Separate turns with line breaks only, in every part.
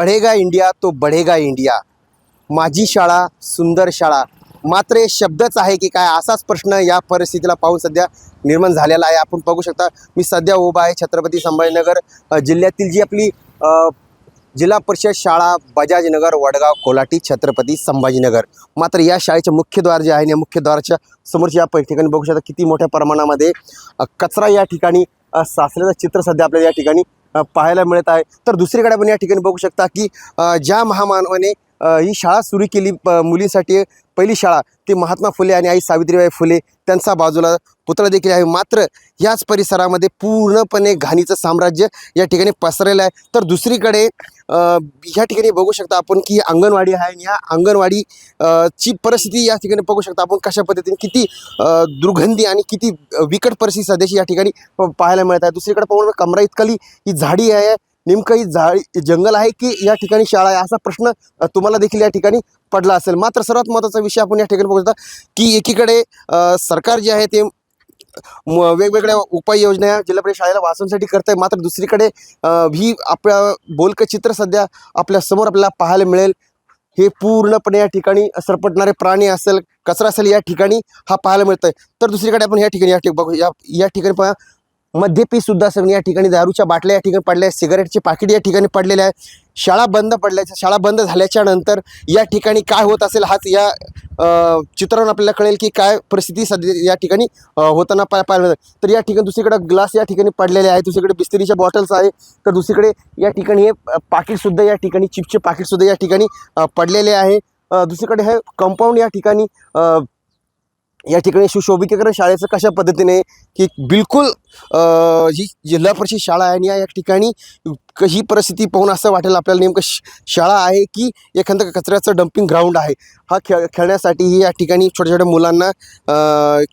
पढेगा India तो बढेगा India. माझी शाळा सुंदर शाळा. मात्र हे शब्दच आहे की काय? असाच प्रश्न या परिस्थितीला पाहून सध्या निर्माण झालेला आहे. आपण बघू शकता मी सध्या उभा आहे छत्रपती संभाजीनगर जिल्ह्यातील जी आपली जिल्हा परिषद शाळा बजाजनगर वडगाव कोल्हाटी छत्रपती संभाजीनगर. मात्र या शाळेचे मुख्यद्वार जे आहे या मुख्यद्वाराच्या समोरच्या या ठिकाणी बघू शकता किती मोठ्या प्रमाणामध्ये कचरा या ठिकाणी साचल्याचं चित्र सध्या आपल्याला या ठिकाणी पाहायला मिळत आहे. तर दुसरीकडे आपण या ठिकाणी बघू शकता की ज्या महामानवाने ही शाळा सुरू केली मुलींसाठी पहिली शाळा ती महात्मा फुले आणि आई सावित्रीबाई फुले त्यांचा बाजूला पुतळा देखील आहे. मात्र याच परिसरामध्ये पूर्णपणे घाणीचं साम्राज्य या ठिकाणी पसरलेलं आहे. तर दुसरीकडे ह्या ठिकाणी बघू शकता आपण की अंगणवाडी आहे आणि ह्या अंगणवाडी ची परिस्थिती या ठिकाणी बघू शकता आपण कशा पद्धतीने किती दुर्गंधी आणि किती विकट परिस्थिती सध्याची या ठिकाणी प- पाहायला मिळत आहे. दुसरीकडे पाहून कमरा इतकली ही झाडी आहे. नेमकं ही झाडी जंगल आहे की या ठिकाणी शाळा आहे? असा प्रश्न तुम्हाला देखील या ठिकाणी पडला असेल. मात्र सर्वात महत्त्वाचा विषय आपण या ठिकाणी बघू शकता की एकीकडे सरकार जे आहे ते वेगवेगळ्या उपाययोजना जिल्हा परिषद शाळेला वाचवण्यासाठी करत आहे मात्र दुसरीकडे ही आपल्या बोलकं चित्र सध्या आपल्यासमोर आपल्याला पाहायला मिळेल. हे पूर्णपणे या ठिकाणी सरपटणारे प्राणी असेल कचरा असेल या ठिकाणी हा पाहायला मिळत आहे तर दुसरीकडे आपण या ठिकाणी या ठिक बघू या या ठिकाणी पहा. मद्यपी सुद्धा असेल या ठिकाणी दारूच्या बाटल्या या ठिकाणी पडल्या आहेत. सिगरेटचे पाकिट या ठिकाणी पडलेले आहे शाळा बंद पडल्याच्या शाळा बंद झाल्याच्यानंतर या ठिकाणी काय होत असेल हाच या चित्रावरून आपल्याला कळेल की काय परिस्थिती सध्या या ठिकाणी होताना पाय पाहिलं तर या ठिकाणी दुसरीकडे ग्लास या ठिकाणी पडलेले आहे दुसरीकडे बिस्तरीच्या बॉटल्स आहे तर दुसरीकडे या ठिकाणी हे पाकिटसुद्धा पाकीटसुद्धा या ठिकाणी चिप्सचे पाकीटसुद्धा या ठिकाणी पडलेले आहे. दुसरीकडे हे कंपाऊंड या ठिकाणी या ठिकाणी सुशोभीकरण शाळेचं कशा पद्धतीने की बिलकुल जी जिल्हा परिषद शाळा आहे आणि या या ठिकाणी ही परिस्थिती पाहून असं वाटेल आपल्याला नेमकं श- शाळा आहे की एखादं कचऱ्याचं डम्पिंग ग्राउंड आहे? हा खेळ खेळण्यासाठी या ठिकाणी छोट्या छोट्या मुलांना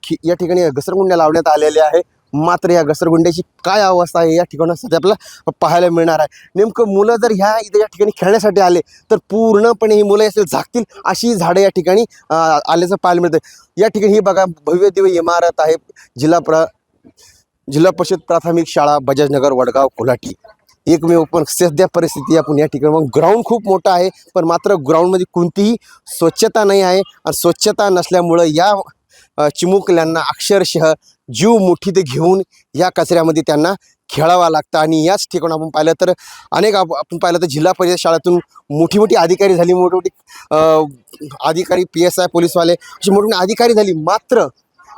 खि- या ठिकाणी घसरगुंड्या लावण्यात आलेल्या आहे मात्र या घसरगुंड्याची काय अवस्था आहे या ठिकाणी सध्या आपल्याला पाहायला मिळणार आहे. नेमकं मुलं जर ह्या इथे या ठिकाणी खेळण्यासाठी आले तर पूर्णपणे ही मुलं असेल झाकतील अशी झाडं या ठिकाणी आल्याचं पाहायला मिळतं या ठिकाणी ही बघा भव्य दिव्य इमारत आहे जिल्हा प्र जिल्हा परिषद प्राथमिक शाळा बजाजनगर वडगाव कोल्हाटी. एकमेव पण सध्या परिस्थिती आपण या ठिकाणी मग ग्राउंड खूप मोठं आहे पण मात्र ग्राउंडमध्ये कोणतीही स्वच्छता नाही आहे आणि स्वच्छता नसल्यामुळं या चिमुकल्यांना अक्षरशः जीव मुठीत घेऊन या कचऱ्यामध्ये त्यांना खेळावं लागतं. आणि याच ठिकाणी आपण पाहिलं तर अनेक आप- आपण पाहिलं तर जिल्हा परिषद शाळेतून मोठी मोठी अधिकारी झाली मोठी मोठी अधिकारी पी एस आय पोलीसवाले अशी मोठी मोठी अधिकारी झाली. मात्र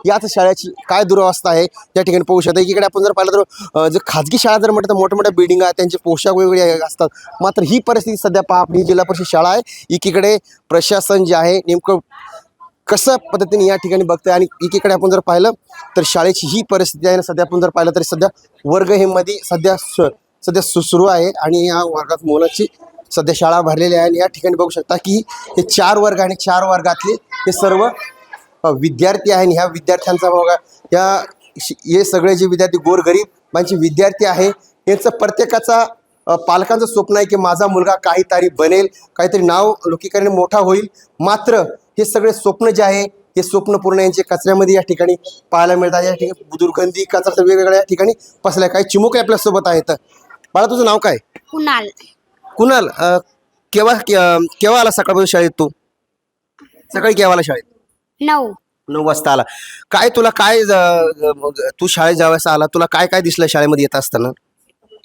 याच शाळेची काय दुरावस्था आहे या ठिकाणी पाहू शकता. एकीकडे आपण जर पाहिलं तर जर खाजगी शाळा जर म्हटलं तर मोठ्या मोठ्या बिल्डिंग आहेत त्यांचे पोशाख वेगवेगळे असतात. मात्र ही परिस्थिती सध्या पहा आपली जिल्हा परिषद शाळा आहे. एकीकडे प्रशासन जे आहे नेमकं कसं पद्धतीने या ठिकाणी बघतोय आणि एकीकडे आपण जर पाहिलं तर शाळेची ही परिस्थिती आहे ना सध्या आपण जर पाहिलं तरी सध्या वर्ग हे मध्ये सध्या सध्या सु सुरू आहे आणि या वर्गात मुलाची सध्या शाळा भरलेली आहे. आणि या ठिकाणी बघू शकता की हे चार वर्ग आणि चार वर्गातले हे सर्व विद्यार्थी आहे आणि ह्या विद्यार्थ्यांचा बघा या हे सगळे जे विद्यार्थी गोरगरीबांचे विद्यार्थी आहे यांचं प्रत्येकाचा पालकांचं स्वप्न आहे की माझा मुलगा काहीतरी बनेल काहीतरी नाव लोकीकरण मोठा होईल. मात्र हे सगळे स्वप्न जे आहे हे स्वप्न पूर्ण यांचे कचऱ्यामध्ये या ठिकाणी पाहायला मिळतात. या ठिकाणी दुर्गंधी कचरा वेगवेगळ्या ठिकाणी पसल्या काही चिमुक आपल्यासोबत आहेत. बाळा तुझं नाव काय?
कुणाल.
कुणाल केव्हा केव्हा आला सकाळपासून शाळेत तू? सकाळी केव्हा आला शाळेत?
नऊ.
नऊ वाजता आला. काय तुला काय तू शाळेत ज्यावेळेस आला तुला काय काय दिसलं शाळेमध्ये येत असताना?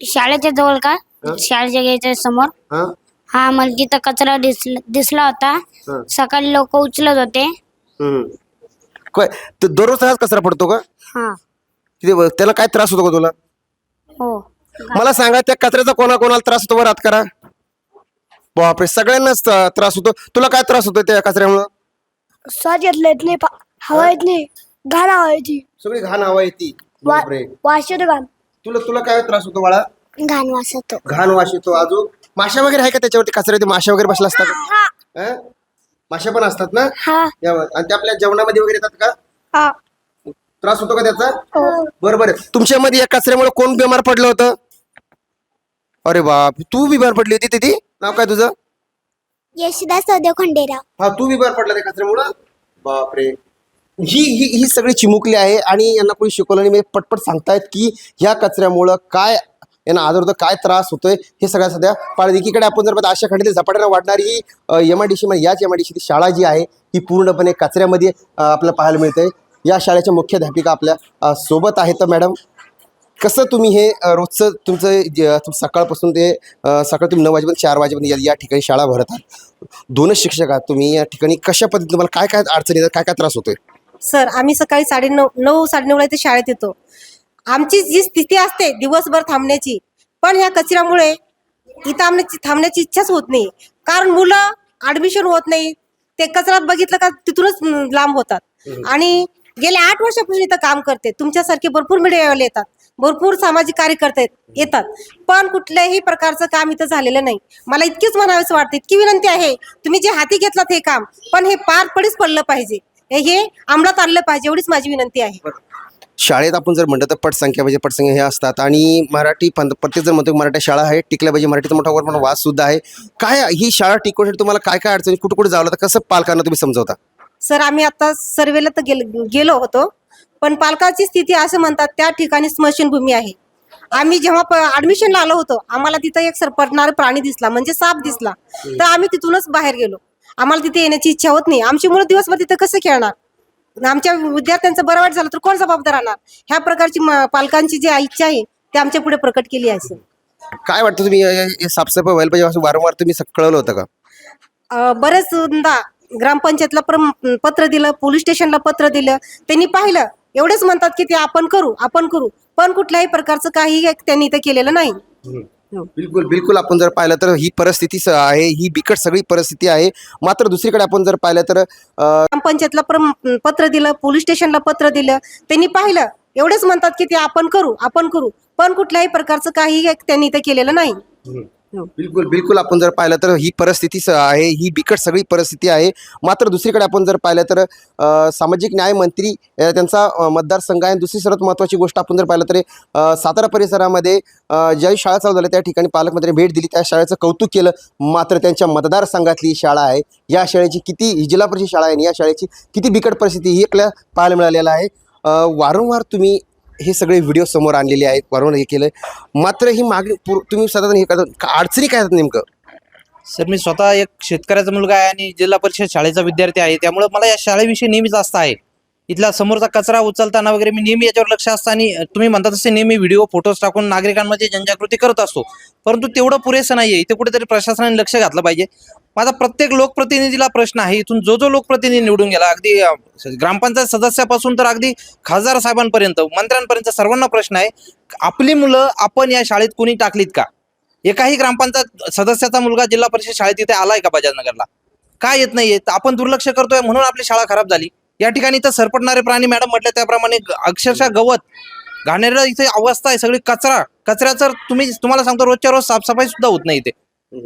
शाळेच्या जवळ का? शाळेच्या समोर.
हा
मला तिथं कचरा दिसला दिसला होता.
हं.
सकाळी लोक उचलत होते.
हम्म. काय तू दररोज हाच कचरा पडतो का?
हा.
त्याला काय त्रास होतो का तुला?
हो.
मला सांगा त्या कचऱ्याचा कोणा कोणाला त्रास होतो? बरं हात करा. बापरे सगळ्यांनाच त- त्रास होतो. तुला काय त्रास होतो त्या कचऱ्यामुळं?
स्वाद येत नाहीत नाही पा- हवा येत नाही. घाण हवा येते
सगळी घाण हवा येते
वा-
बापरे.
वास येतो घाण.
तुला तुला काय त्रास होतो बाळा?
घाण वास
घाण वास येतो अजून? माशा वगैरे आहे का त्याच्यावरती? कचऱ्यावरती माशा वगैरे बसला असतात? का? माशा पण असतात ना?
हा.
यावर आणि ते आपल्या जेवणामध्ये वगैरे येतात का?
हा.
त्रास होतो का त्याचा?
हो.
बरोबर आहे तुमच्यामध्ये या कचऱ्यामुळे कोण बिमार पडलं होतं? अरे बाप तू बिमार पडली होती तिथे? नाव काय तुझं?
यशदा सदैव खंडेराव.
हा तू बिमार पडला त्या कचऱ्यामुळं बापरे. ही ही ही सगळी चिमुकली आहे आणि यांना कोणी शिकवलं नाही. म्हणजे पटपट सांगतायत की ह्या कचऱ्यामुळं काय यांना आदर काय त्रास होतोय हे सगळं सध्या पाळत एकीकडे आपण जर बघा अशा झपाट्यानं वाढणारी ही एम आय डी सी याच एम आय डी सी शाळा जी आहे ही पूर्णपणे कचऱ्यामध्ये आपल्याला पाहायला मिळते या शाळेच्या मुख्याध्यापिका आपल्यासोबत आहेत तर मॅडम. कसं तुम्ही हे रोजचं तुमचं जे- तुम सकाळपासून ते सकाळ तुम्ही नऊ वाजेपर्यंत चार वाजेपर्यंत या- ठिकाणी शाळा भरतात दोनच शिक्षक आहात तुम्ही. या ठिकाणी कशा पद्धतीने तुम्हाला काय काय अडचणी येतात काय काय त्रास होतोय?
सर आम्ही सकाळी साडेनऊ नऊ साडेनऊला इथे शाळेत येतो. आमची जी स्थिती असते दिवसभर थांबण्याची पण ह्या कचऱ्यामुळे इथं थांबण्याची थांबण्याची इच्छाच होत नाही. कारण मुलं ऍडमिशन होत नाही. ते कचरा बघितलं का तिथूनच लांब होतात. आणि गेल्या आठ वर्षापासून इथं काम करते. तुमच्यासारखे भरपूर मीडियावाले येतात. भरपूर सामाजिक कार्यकर्ते येतात. पण कुठल्याही प्रकारचं काम इथं झालेलं नाही. मला इतकीच म्हणावेच वाटते. इतकी विनंती आहे. तुम्ही जे हाती घेतलात हे काम पण हे पार पडीच पडलं पाहिजे. हे- हे अंमलात आणलं पाहिजे एवढीच माझी विनंती आहे.
शाळेत आपण जर म्हणतो तर पटसंख्या पाहिजे पटसंख्या हे असतात आणि मराठी पंत प्रत्येक जर म्हणतो मराठी शाळा आहे टिकल्या पाहिजे मराठीचा मोठा वर पण वाद सुद्धा आहे. काय ही शाळा टिकवण्यासाठी तुम्हाला काय काय अडचणी कुठं कुठे जावं लागतं? कसं पालकांना तुम्ही समजवता?
सर आम्ही आता सर्वेला तर गेल- गेलो होतो पण पालकाची स्थिती असं म्हणतात त्या ठिकाणी स्मशानभूमी आहे. आम्ही जेव्हा ऍडमिशनला आलो होतो आम्हाला तिथं एक सरपटणारा प्राणी दिसला म्हणजे साप दिसला. तर आम्ही तिथूनच बाहेर गेलो. आम्हाला तिथे येण्याची इच्छा होत नाही. आमची मुलं दिवसभर तिथं कसं खेळणार? आमच्या विद्यार्थ्यांचं बरं वाईट झालं तर कोण जबाबदार राहणार? ह्या प्रकारची म- पालकांची जी इच्छा आहे ती आमच्या पुढे प्रकट केली आहे. सर
काय वाटतं तुम्ही हे साफसफाई व्हायला पाहिजे असं वारंवार तुम्ही स- कळवलं होतं का?
अ, बरेचदा ग्रामपंचायतला प्रम- पत्र दिलं पोलीस स्टेशनला पत्र दिलं त्यांनी पाहिलं. एवढेच म्हणतात की ते आपण करू आपण करू. पण कुठल्याही प्रकारचं काही त्यांनी इथं केलेलं नाही.
बिलकुल बिलकुल. आपण जर पाहिलं तर ही परिस्थिती स- आहे. ही बिकट सगळी परिस्थिती आहे. मात्र दुसरीकडे आपण जर पाहिलं तर अ,
ग्रामपंचायतला प्रम- पत्र दिलं पोलीस स्टेशनला पत्र दिलं. त्यांनी पाहिलं. एवढेच म्हणतात की ते आपण करू आपण करू. पण कुठल्याही प्रकारचं काही त्यांनी इथं केलेलं नाही. हो.
बिलकुल बिलकुल आपण जर पाहिलं तर ही परिस्थिती आहे ही बिकट सगळी परिस्थिती आहे. मात्र दुसरीकडे आपण जर पाहिलं तर सामाजिक न्याय मंत्री त्यांचा मतदारसंघ आहे. दुसरी सर्वात महत्त्वाची गोष्ट आपण जर पाहिलं तर सातारा परिसरामध्ये ज्या शाळा चालू झाल्या त्या ठिकाणी पालकमंत्र्यांनी भेट दिली. त्या शाळेचं कौतुक केलं. मात्र त्यांच्या मतदारसंघातली ही शाळा आहे. या शाळेची किती ही जिल्हा परिषद शाळा आहे आणि या शाळेची किती बिकट परिस्थिती ही आपल्याला पाहायला मिळालेलं आहे. वारंवार तुम्ही हे सगळे व्हिडिओ समोर आणलेले आहेत. वारंवार हे केलं मात्र ही मागे पूर- तुम्ही सतत हे करतात का- अडचणी काय आहेत नेमकं?
सर मी स्वतः एक शेतकऱ्याचा मुलगा आहे आणि जिल्हा परिषद शाळेचा विद्यार्थी आहे. त्यामुळे मला या शाळेविषयी नेहमीच आस्था आहे. इथला समोरचा कचरा उचलताना वगैरे मी नेहमी याच्यावर लक्ष असतं आणि तुम्ही म्हणता तसे नेहमी व्हिडिओ फोटोज टाकून नागरिकांमध्ये जनजागृती करत असतो. परंतु तेवढं पुरेसं नाहीये. इथे कुठेतरी प्रशासनाने लक्ष घातलं पाहिजे. माझा प्रत्येक लोकप्रतिनिधीला प्रश्न आहे इथून जो जो लोकप्रतिनिधी निवडून गेला अगदी ग्रामपंचायत सदस्यापासून तर अगदी खासदार साहेबांपर्यंत मंत्र्यांपर्यंत सर्वांना प्रश्न आहे आपली मुलं आपण या शाळेत कोणी टाकलीत का? एकाही ग्रामपंचायत सदस्याचा मुलगा जिल्हा परिषद शाळेत इथे आलाय का बजाजनगरला काय येत नाहीये? आपण दुर्लक्ष करतोय म्हणून आपली शाळा खराब झाली. या ठिकाणी तर सरपटणारे प्राणी मॅडम म्हटलं त्याप्रमाणे अक्षरशः गवत. घाणेरडं इथे अवस्था आहे सगळी कचरा. कचऱ्याचं तुम्ही तुम्हाला सांगतो रोजच्या रोज साफसफाई सुद्धा होत नाही इथे.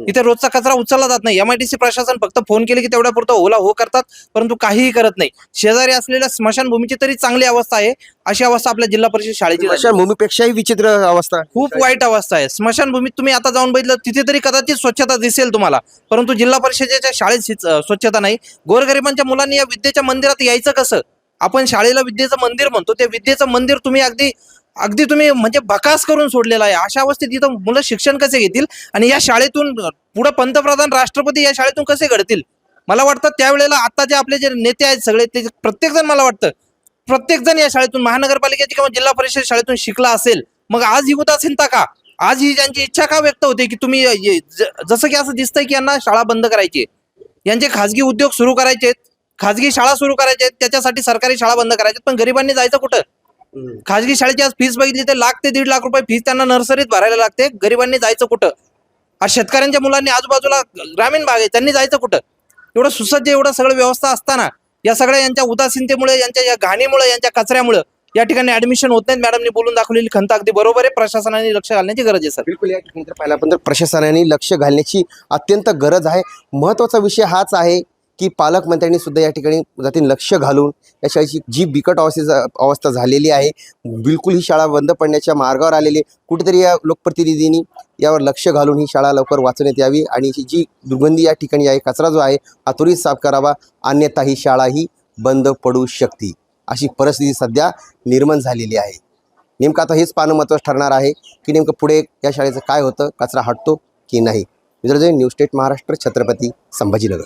इथे रोजचा कचरा उचलला जात नाही. एमआयटीसी प्रशासन फक्त फोन केले की तेवढ्या पुरतं ओला हो करतात परंतु काहीही करत नाही. शेजारी असलेल्या स्मशानभूमीची तरी चांगली अवस्था आहे. अशी अवस्था आपल्या जिल्हा परिषद शाळेची झाली.
अशा भूमीपेक्षाही विचित्र अवस्था
खूप वाईट अवस्था आहे. स्मशानभूमीत तुम्ही आता जाऊन बघितलं तिथे तरी कदाचित स्वच्छता दिसेल तुम्हाला. परंतु जिल्हा परिषदेच्या शाळेत स्वच्छता नाही. गोरगरिबांच्या मुलांनी या विद्येच्या मंदिरात यायचं कसं? आपण शाळेला विद्येचं मंदिर म्हणतो. ते विद्येचं मंदिर तुम्ही अगदी अगदी तुम्ही म्हणजे बकास करून सोडलेला आहे. अशा अवस्थेत इथं मुलं शिक्षण कसे घेतील? आणि या शाळेतून पुढे पंतप्रधान राष्ट्रपती या शाळेतून कसे घडतील? मला वाटतं त्यावेळेला आता जे आपले जे नेते आहेत सगळे ते प्रत्येक जण मला वाटतं प्रत्येक जण या शाळेतून महानगरपालिकेची किंवा जिल्हा परिषद शाळेतून शिकला असेल मग आज ही उदासीनता का? आज ही ज्यांची इच्छा का व्यक्त होते की तुम्ही जसं की असं दिसतंय की यांना शाळा बंद करायची यांचे खाजगी उद्योग सुरू करायचे खाजगी शाळा सुरू करायचे त्याच्यासाठी सरकारी शाळा बंद करायचे पण गरिबांनी जायचं कुठं? खाजगी शाळेची आज फीस बघितली तर लाख ते दीड लाख रुपये फीस त्यांना नर्सरीत भरायला लागते. गरिबांनी जायचं कुठं? आज शेतकऱ्यांच्या मुलांनी आजूबाजूला ग्रामीण भाग आहे त्यांनी जायचं कुठं? एवढं सुसज्ज एवढं सगळं व्यवस्था असताना या सगळ्या यांच्या उदासीनतेमुळे यांच्या या घाणीमुळे यांच्या कचऱ्यामुळे या ठिकाणी ऍडमिशन होत नाहीत. मॅडमनी बोलून दाखवलेली खंत अगदी बरोबर आहे. प्रशासनाने लक्ष घालण्याची गरज आहे सर.
बिलकुल या ठिकाणी जर पाहिलं आपण तर प्रशासनाने लक्ष घालण्याची अत्यंत गरज आहे. महत्त्वाचा विषय हाच आहे की पालकमंत्र्यांनी सुद्धा या ठिकाणी जातीन लक्ष घालून या शाळेची जी बिकट अवस्थेचा अवस्था झालेली आहे बिलकुल ही शाळा बंद पडण्याच्या मार्गावर आलेली कुठेतरी या लोकप्रतिनिधींनी यावर लक्ष घालून ही शाळा लवकर वाचवण्यात यावी आणि ही जी दुर्गंधी या ठिकाणी आहे कचरा जो आहे हा त्वरित साफ करावा. अन्यथा ही शाळा ही बंद पडू शकते. अशी परिस्थिती सध्या निर्माण झालेली आहे. नेमकं आता हेच पाहणं महत्त्वाचं ठरणार आहे की नेमकं पुढे या शाळेचं काय होतं कचरा हटतो की नाही? Vidarbha news state Maharashtra Chhatrapati Sambhajinagar.